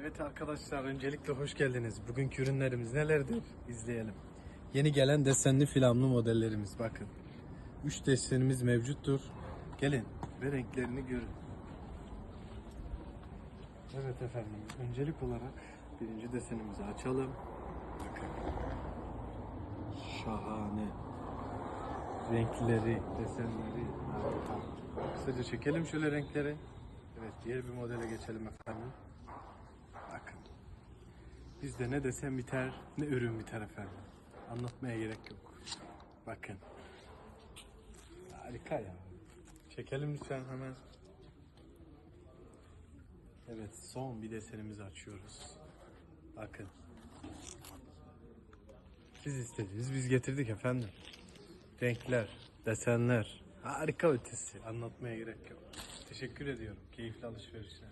Evet arkadaşlar öncelikle hoş geldiniz. Bugünkü ürünlerimiz nelerdir? İzleyelim. Yeni gelen desenli filamlı modellerimiz bakın. 3 desenimiz mevcuttur. Gelin ve renklerini görün. Evet efendim öncelik olarak birinci desenimizi açalım. Bakın. Şahane. Renkleri, desenleri harika. Kısaca çekelim şöyle renkleri. Evet diğer bir modele geçelim efendim. Bizde ne desen biter, ne ürün biter efendim. Anlatmaya gerek yok. Bakın. Harika ya. Çekelim lütfen hemen. Evet, son bir desenimizi açıyoruz. Bakın. Siz istediniz, biz getirdik efendim. Renkler, desenler, harika ötesi. Anlatmaya gerek yok. Teşekkür ediyorum. Keyifli alışverişler.